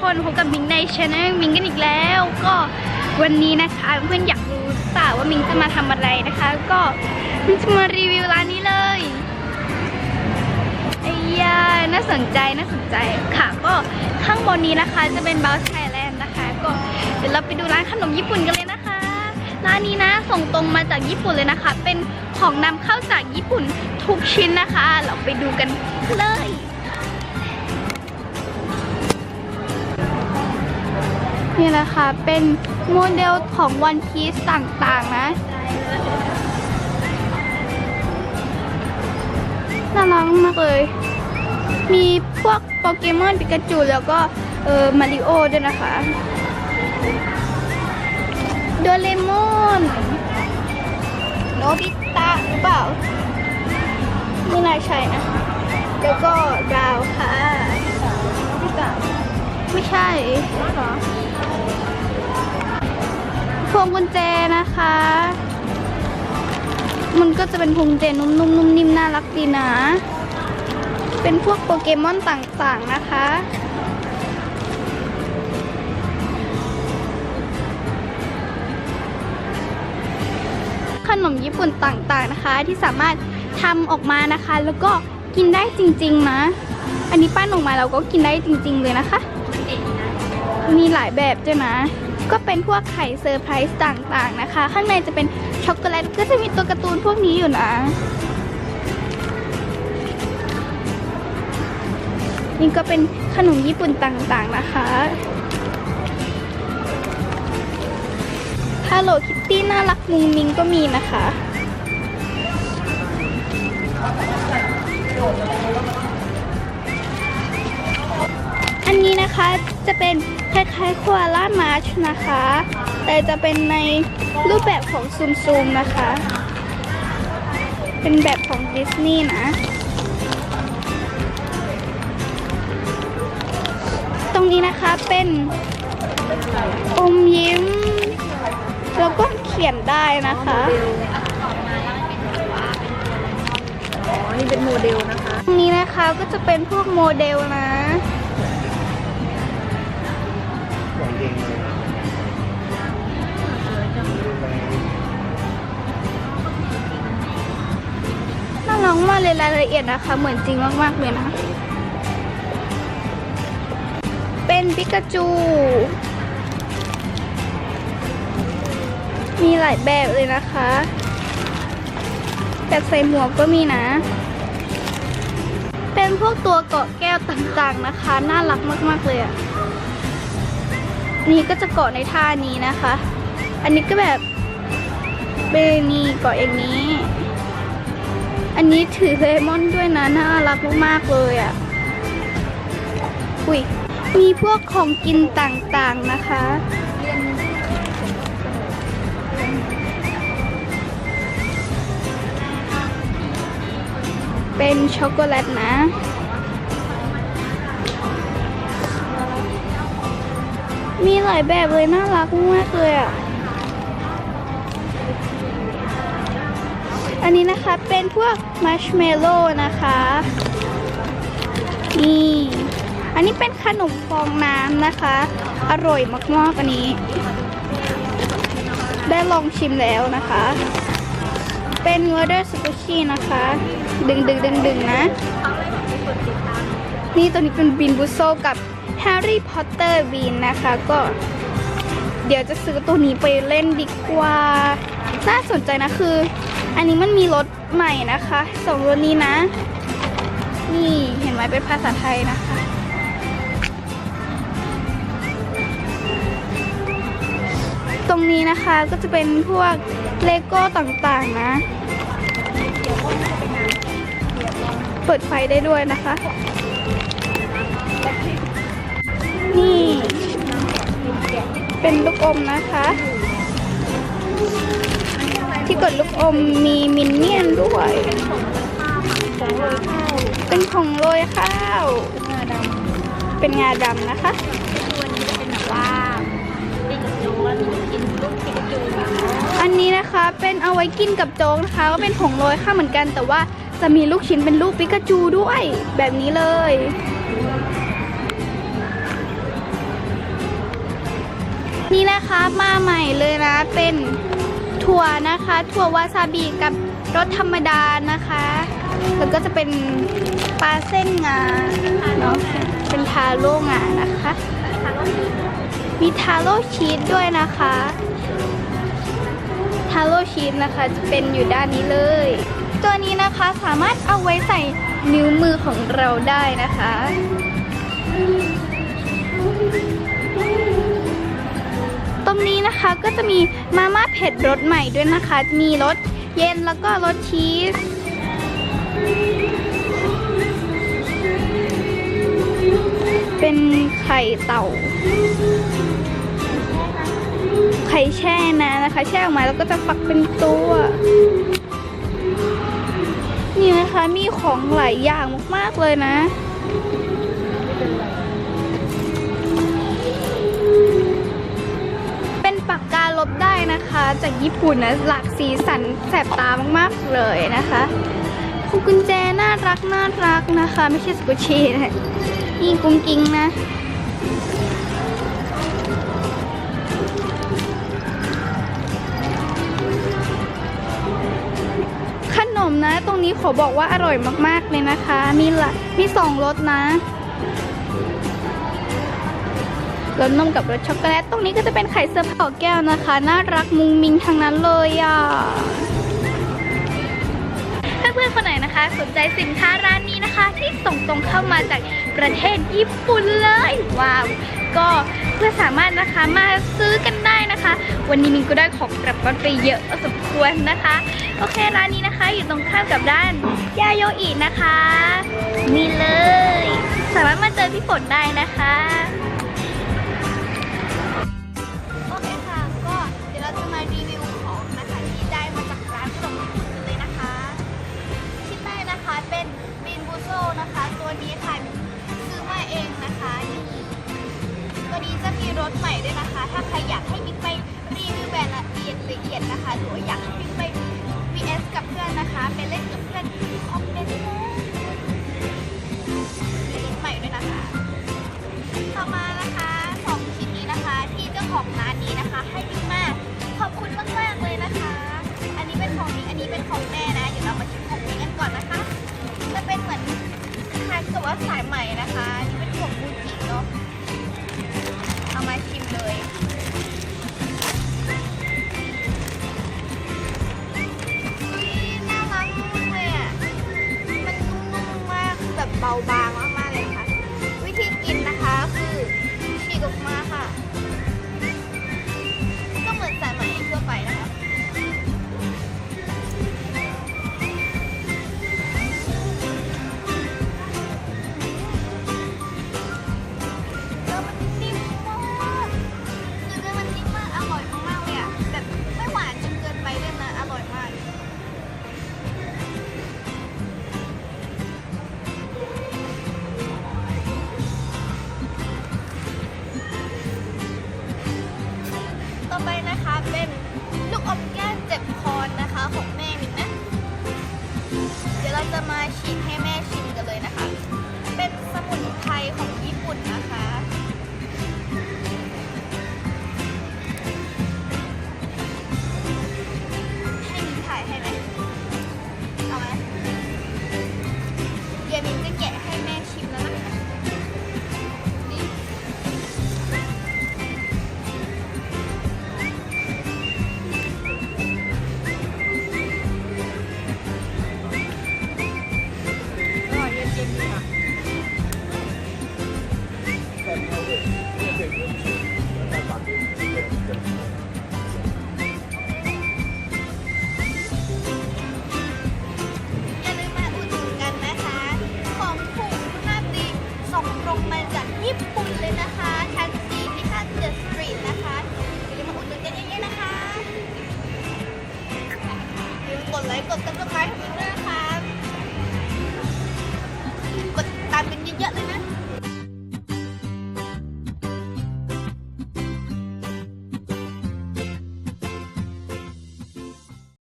คนพบกับมิงในช anel มิงกันอีกแล้ว ก็วันนี้นะคะเพื่อนอยากรู้เปล่าว่ามิงจะมาทำอะไรนะคะ ก็มิงจะมารีวิวร้านนี้เลยไอ้ยาน่าสนใจน่าสนใจค่ะ ก็ข้างบนนี้นะคะจะเป็น b o u s Thailand นะคะ ก็เดี๋ยวเราไปดูร้านขนมญี่ปุ่นกันเลยนะคะ ร้านนี้นะส่งตรงมาจากญี่ปุ่นเลยนะคะ เป็นของนำเข้าจากญี่ปุ่นทุกชิ้นนะคะ เราไปดูกันเลย นี่นะคะ เป็นโมเดลของวันพีซต่างๆนะ น่ารักมากเลย มีพวกโปเกมอนปิกาจูแล้วก็เออมาริโอด้วยนะคะโดเรมอนโนบิตะหรือเปล่าไม่น่าใช่นะ แล้วก็ดาวค่ะโนบิตะไม่ใช่หรอ พวงกุญแจนะคะ มันก็จะเป็นพวงกุญแจนุ่มๆนุ่มนิ่มน่ารักดีนะ เป็นพวกโปเกมอนต่างๆนะคะ ขนมญี่ปุ่นต่างๆนะคะ ที่สามารถทำออกมานะคะ แล้วก็กินได้จริง ๆ นะ อันนี้ปั้นออกมาเราก็กินได้จริง ๆ เลยนะคะ มีหลายแบบด้วยนะก็เป็นพวกไข่เซอร์ไพรส์ต่างๆนะคะ ข้างในจะเป็นช็อกโกแลตก็จะมีตัวการ์ตูนพวกนี้อยู่นะ นี่ก็เป็นขนมญี่ปุ่นต่างๆนะคะ Hello Kitty น่ารักมุงมิงก็มีนะคะ อันนี้นะคะ จะเป็นคล้ายๆควาล่ามาร์ชนะคะ แต่จะเป็นในรูปแบบของซูมซูมๆนะคะ เป็นแบบของดิสนีย์นะ ตรงนี้นะคะเป็นอมยิ้ม แล้วก็เขียนได้นะคะอ๋อนี่เป็นโมเดลนะคะตรงนี้นะคะก็จะเป็นพวกโมเดลนะ น่ารักมากเลยรายละเอียดนะคะ เหมือนจริงมากๆเลยนะเป็นปิกาจู มีหลายแบบเลยนะคะ แบบใส่หมวกก็มีนะ เป็นพวกตัวเกาะแก้วต่างๆนะคะ น่ารักมากๆเลยอะ่ะ นี่ก็จะเกาะในท่านี้นะคะ อันนี้ก็แบบเบนีเกาะอย่างนี้ อันนี้ถือเลมอนด้วยนะน่ารักมากๆเลยอะ่ะอุ้ยมีพวกของกินต่างๆนะคะ เป็นช็อกโกแลตนะ มีหลายแบบเลยน่ารักมากเลยอะ อันนี้นะคะเป็นพวกมัชเมลโล่นะคะ นี่ อันนี้เป็นขนมฟองน้ำนะคะ อร่อยมากๆอันนี้ ได้ลองชิมแล้วนะคะ เป็นวอเตอร์สกูชี่นะคะ ดึงดึงดึงดึงนะ นี่ตัวนี้เป็นบินบุโซกับ แฮร์รี่พอตเตอร์บีนนะคะก็เดี๋ยวจะซื้อตัวนี้ไปเล่นดีกว่า น่าสนใจนะคือ อันนี้มันมีรถใหม่นะคะสองรถนี้นะ นี่เห็นไหมเป็นภาษาไทยนะคะ ตรงนี้นะคะก็จะเป็นพวกเลโก้ต่างๆนะ เปิดไฟได้ด้วยนะคะ นี่ เป็นลูกอมนะคะ ที่กดลูกอมมีมินเนี่ยนด้วย เป็นของโรยข้าว เป็นงาดำนะคะตัวนี้จะเป็นแบบว่าปิกาจูแล้วมีกินลูกปิกาจูแบบอันนี้นะคะเป็นเอาไว้กินกับโจ๊กนะคะ ก็เป็นผงโรยข้าวเหมือนกัน แต่ว่าจะมีลูกชิ้นเป็นลูกปิกาจูด้วย แบบนี้เลย นี่นะคะมาใหม่เลยนะเป็นถั่วนะคะ ถั่ววาซาบิกับรสธรรมดานะคะ แล้วก็จะเป็นปลาเส้นงาเนาะเป็นทาโร่งานะคะ มีทาโร่ชีสด้วยนะคะ ทาโร่ชีสนะคะจะเป็นอยู่ด้านนี้เลย ตัวนี้นะคะสามารถเอาไว้ใส่นิ้วมือของเราได้นะคะ ตรงนี้นะคะก็จะมีมาม่าเผ็ดรสใหม่ด้วยนะคะ มีรสเย็นแล้วก็รสชีส เป็นไข่เต่า ไข่แช่นะนะคะ แช่ออกมาแล้วก็จะฟักเป็นตัว นี่นะคะมีของหลายอย่างมากๆเลยนะ นะคะ จากญี่ปุ่นนะหลากสีสันแสบตามากๆเลยนะคะพวงกุญแจน่ารักน่ารักนะคะ ไม่ใช่สกุชีนะนี่กุ้งกิ้งนะขนมนะ ตรงนี้ขอบอกว่าอร่อยมากๆเลยนะคะ มีละมีสองรสนะ รสนมกับรสช็อกโกแลต ตรงนี้ก็จะเป็นไข่เสื้อเผาแก้วนะคะ น่ารักมุงมิงทั้งนั้นเลยอะถ้าเพื่อนๆคนไหนนะคะ สนใจสินค้าร้านนี้นะคะ ที่ส่งตรงเข้ามาจากประเทศญี่ปุ่นเลยว้าวก็เพื่อสามารถนะคะมาซื้อกันได้นะคะ วันนี้มินก็ได้ของกลับบ้านไปเยอะพอสมควรนะคะ โอเคร้านนี้นะคะอยู่ตรงข้ามกับร้านยาโยอินะคะนี่เลย สามารถมาเจอพี่ฝนได้นะคะ ใหม่นะคะนี่เป็นของบูจิเนาะเอามาชิมเลยน่ารักมากเลยอะมันนุ่มๆมากแบบเบา เราจะมาชิมให้แม่ชิมกันเลยนะคะ เป็นสมุนไพรของญี่ปุ่นนะคะ กดไลค์กดติดตามให้ด้วยนะคะกดตามกันเยอะๆเลยนะ